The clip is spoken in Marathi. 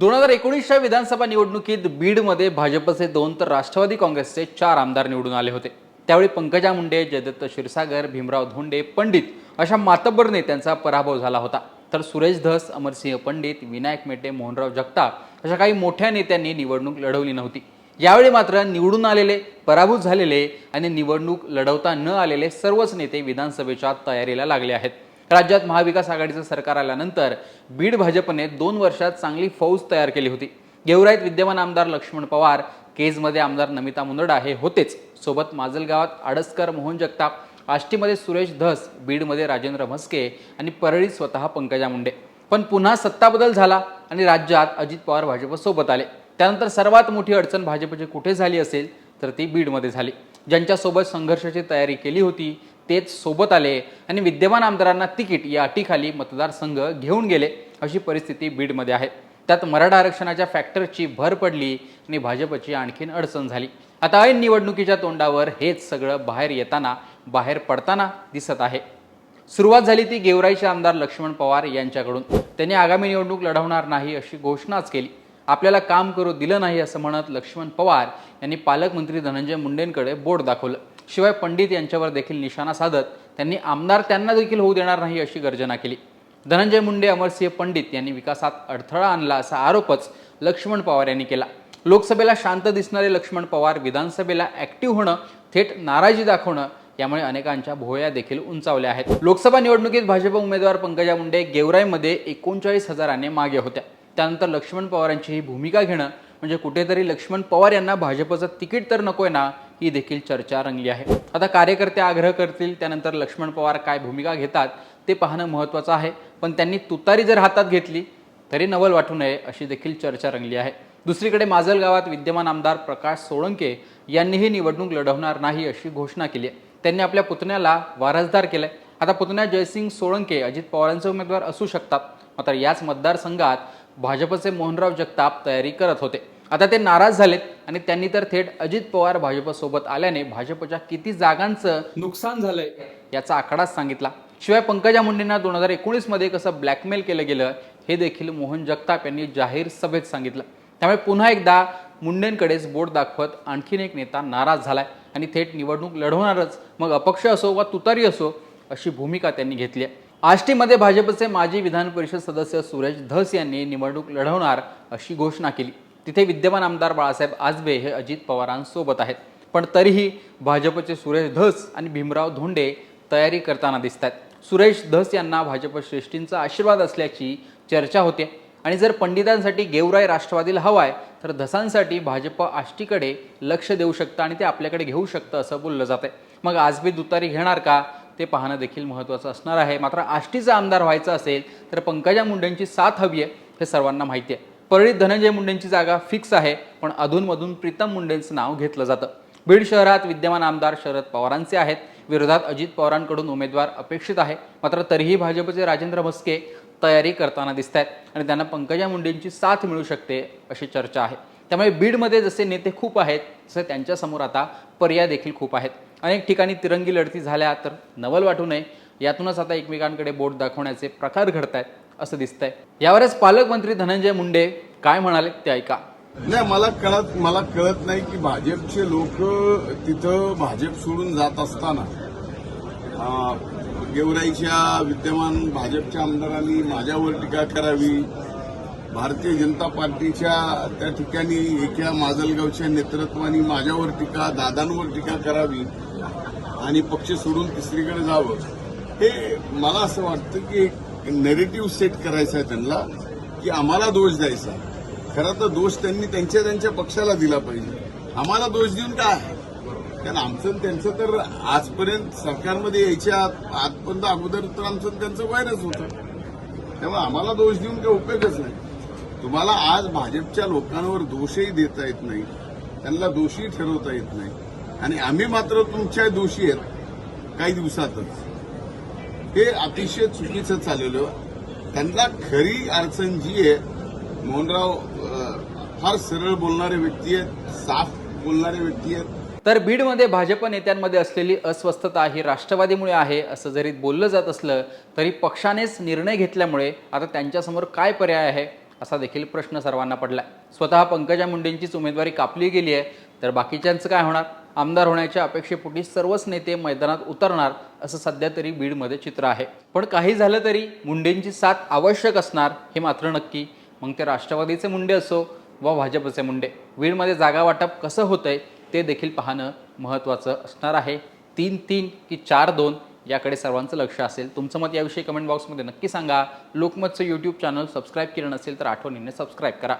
दोन हजार एकोणीसच्या विधानसभा निवडणुकीत बीडमध्ये भाजपचे दोन तर राष्ट्रवादी काँग्रेसचे चार आमदार निवडून आले होते. त्यावेळी पंकजा मुंडे जयदत्त क्षीरसागर भीमराव धोंडे पंडित अशा मातब्बर नेत्यांचा पराभव झाला होता. तर सुरेश धस अमरसिंह पंडित विनायक मेटे मोहनराव जगताप अशा काही मोठ्या नेत्यांनी निवडणूक लढवली नव्हती. यावेळी मात्र निवडून आलेले पराभूत झालेले आणि निवडणूक लढवता न आलेले सर्वच नेते विधानसभेच्या तयारीला लागले आहेत. राज्यात महाविकास आघाडीचं सरकार आल्यानंतर बीड भाजपने दोन वर्षात चांगली फौज तयार केली होती. गेवराईत विद्यमान आमदार लक्ष्मण पवार केजमध्ये आमदार नमिता मुंदडा हे होतेच. सोबत माजलगावात आडसकर मोहन जगताप आष्टीमध्ये सुरेश धस बीडमध्ये राजेंद्र म्हस्के आणि परळीत स्वतः पंकजा मुंडे. पण पुन्हा सत्ताबदल झाला आणि राज्यात अजित पवार भाजपसोबत आले. त्यानंतर सर्वात मोठी अडचण भाजपची कुठे झाली असेल तर ती बीडमध्ये झाली. ज्यांच्यासोबत संघर्षाची तयारी केली होती तेच सोबत आले आणि विद्यमान आमदारांना तिकीट या अटीखाली मतदारसंघ घेऊन गेले अशी परिस्थिती बीडमध्ये आहे. त्यात मराठा आरक्षणाच्या फॅक्टरची भर पडली आणि भाजपची आणखीन अडचण झाली. आता ऐन निवडणुकीच्या तोंडावर हेच सगळं बाहेर येताना बाहेर पडताना दिसत आहे. सुरुवात झाली ती गेवराईचे आमदार लक्ष्मण पवार यांच्याकडून. त्यांनी आगामी निवडणूक लढवणार नाही अशी घोषणाच केली. आपल्याला काम करू दिलं नाही असं म्हणत लक्ष्मण पवार यांनी पालकमंत्री धनंजय मुंडेंकडे बोट दाखवलं. शिवाय पंडित यांच्यावर देखील निशाणा साधत त्यांनी आमदार त्यांना देखील होऊ देणार नाही अशी गर्जना केली. धनंजय मुंडे अमरसिंह पंडित यांनी विकासात अडथळा आणला असा आरोपच लक्ष्मण पवार यांनी केला. लोकसभेला शांत दिसणारे लक्ष्मण पवार विधानसभेला ऍक्टिव्ह होणं थेट नाराजी दाखवणं यामुळे अनेकांच्या भोवया देखील उंचावल्या आहेत. लोकसभा निवडणुकीत भाजप उमेदवार पंकजा मुंडे गेवराईमध्ये एकोणचाळीस हजाराने मागे होत्या. त्यानंतर लक्ष्मण पवारांची ही भूमिका घेणं म्हणजे कुठेतरी लक्ष्मण पवार यांना भाजपचं तिकीट तर नकोय ना ही देखील चर्चा रंगली आहे. आता कार्यकर्ते आग्रह करतील त्यानंतर लक्ष्मण पवार काय भूमिका घेतात ते पाहणं महत्त्वाचं आहे. पण त्यांनी तुतारी जर हातात घेतली तरी नवल वाटू नये अशी देखील चर्चा रंगली आहे. दुसरीकडे माजल गावात विद्यमान आमदार प्रकाश सोळंके यांनीही निवडणूक लढवणार नाही अशी घोषणा केली आहे. त्यांनी आपल्या पुतण्याला वारसदार केलंय. आता पुतण्या जयसिंग सोळंके अजित पवारांचे उमेदवार असू शकतात. मात्र याच मतदारसंघात भाजपचे मोहनराव जगताप तयारी करत होते. आता ते नाराज झालेत आणि त्यांनी तर थेट अजित पवार भाजपसोबत आल्याने भाजपच्या किती जागांचं नुकसान झालंय. याचा आकडाच सांगितला. शिवाय पंकजा मुंडेंना दोन हजार एकोणीसमध्ये कसं ब्लॅकमेल केलं गेलं हे देखील मोहन जगताप यांनी जाहीर सभेत सांगितलं. त्यामुळे पुन्हा एकदा मुंडेंकडेच बोट दाखवत आणखीन एक नेता नाराज झालाय आणि थेट निवडणूक लढवणारच मग अपक्ष असो वा तुतारी असो अशी भूमिका त्यांनी घेतली आहे. आष्टीमध्ये भाजपचे माजी विधान परिषद सदस्य सुरेश धस यांनी निवडणूक लढवणार अशी घोषणा केली. तिथे विद्यमान आमदार बाळासाहेब आजबे हे अजित पवारांसोबत आहेत. पण तरीही भाजपचे सुरेश धस आणि भीमराव धोंडे तयारी करताना दिसत आहेत सुरेश धस यांना भाजप श्रेष्ठींचा आशीर्वाद असल्याची चर्चा होते. आणि जर पंडितांसाठी गेवराय राष्ट्रवादीला हवाय तर धसांसाठी भाजप आष्टीकडे लक्ष देऊ शकतं आणि ते आपल्याकडे घेऊ शकतं असं बोललं जातं मग आजबी दुतारी घेणार का? ते पाहणं देखील महत्त्वाचं असणार आहे. मात्र आष्टीचा आमदार व्हायचं असेल तर पंकजा मुंडेंची साथ हवी आहे हे सर्वांना माहिती आहे. परळीत धनंजय मुंडेंची जागा फिक्स आहे पण अधूनमधून प्रीतम मुंडेंचं नाव घेतलं जातं. बीड शहरात विद्यमान आमदार शरद पवारांचे आहेत. विरोधात अजित पवारांकडून उमेदवार अपेक्षित आहे. मात्र तरीही भाजपचे राजेंद्र म्हस्के तयारी करताना दिसत आहेत आणि त्यांना पंकजा मुंडेंची साथ मिळू शकते अशी चर्चा आहे. त्यामुळे बीडमध्ये जसे नेते खूप आहेत तसे त्यांच्यासमोर आता पर्याय देखील खूप आहेत. अनेक ठिकाणी तिरंगी लढती झाल्या तर नवल वाटू नये. यातूनच आता एकमेकांकडे बोट दाखवण्याचे प्रकार घडत आहेत असं दिसतंय. यावरच पालकमंत्री धनंजय मुंडे काय म्हणाले ते ऐका. नाही मला कळत मला कळत नाही की भाजपचे लोक तिथं भाजप सोडून जात असताना गेवराईच्या विद्यमान भाजपच्या आमदारांनी माझ्यावर टीका करावी. भारतीय जनता पार्टीच्या त्या ठिकाणी एका माजलगावच्या नेतृत्वाने माझ्यावर टीका दादांवर टीका करावी आणि पक्ष सोडून तिसरीकडे जावं. हे मला असं वाटतं की एक नेरेटिव्ह सेट करायचा आहे त्यांना की आम्हाला दोष द्यायचा खरं तर दोष त्यांनी त्यांच्या त्यांच्या पक्षाला दिला पाहिजे. आम्हाला दोष देऊन काय कारण आमचं त्यांचं तर आजपर्यंत सरकारमध्ये यायच्या आत- आजपर्यंत अगोदर तर आमचं त्यांचं वैरच होतं. त्यामुळे आम्हाला दोष देऊन काही उपयोगच नाही. तुम्हाला आज भाजपच्या लोकांवर दोषही देता येत नाही. त्यांना दोषी ठरवता येत नाही. आणि आम्ही मात्र तुमच्या दोषी आहेत. काही दिवसातच. हे अतिशय चुकीचं चाललेलं. त्यांना खरी अडचण जी आहे मोहनराव फार सरळ बोलणारे व्यक्ती आहेत साफ बोलणारे व्यक्ती आहेत. तर बीडमध्ये भाजप नेत्यांमध्ये असलेली अस्वस्थता ही राष्ट्रवादीमुळे आहे असं जरी बोललं जात असलं तरी पक्षानेच निर्णय घेतल्यामुळे आता त्यांच्यासमोर काय पर्याय आहे असा देखील प्रश्न सर्वांना पडला स्वतः पंकजा मुंडेंचीच उमेदवारी कापली गेली आहे तर बाकीच्यांचं काय होणार? आमदार होण्याच्या अपेक्षेपोटी सर्वच नेते मैदानात उतरणार असं सध्या तरी बीडमध्ये चित्र आहे. पण काही झालं तरी मुंडेंची साथ आवश्यक असणार हे मात्र नक्की. मग ते राष्ट्रवादीचे मुंडे असो वा भाजपचे मुंडे बीडमध्ये जागा वाटप कसं होतंय ते देखील पाहणं महत्त्वाचं असणार आहे. तीन तीन की चार दोन याकडे सर्वांचं लक्ष असेल. तुमचं मत याविषयी कमेंट बॉक्समध्ये नक्की सांगा. लोकमतचं यूट्यूब चॅनल सबस्क्राईब केलं नसेल तर आठवणीने सबस्क्राईब करा.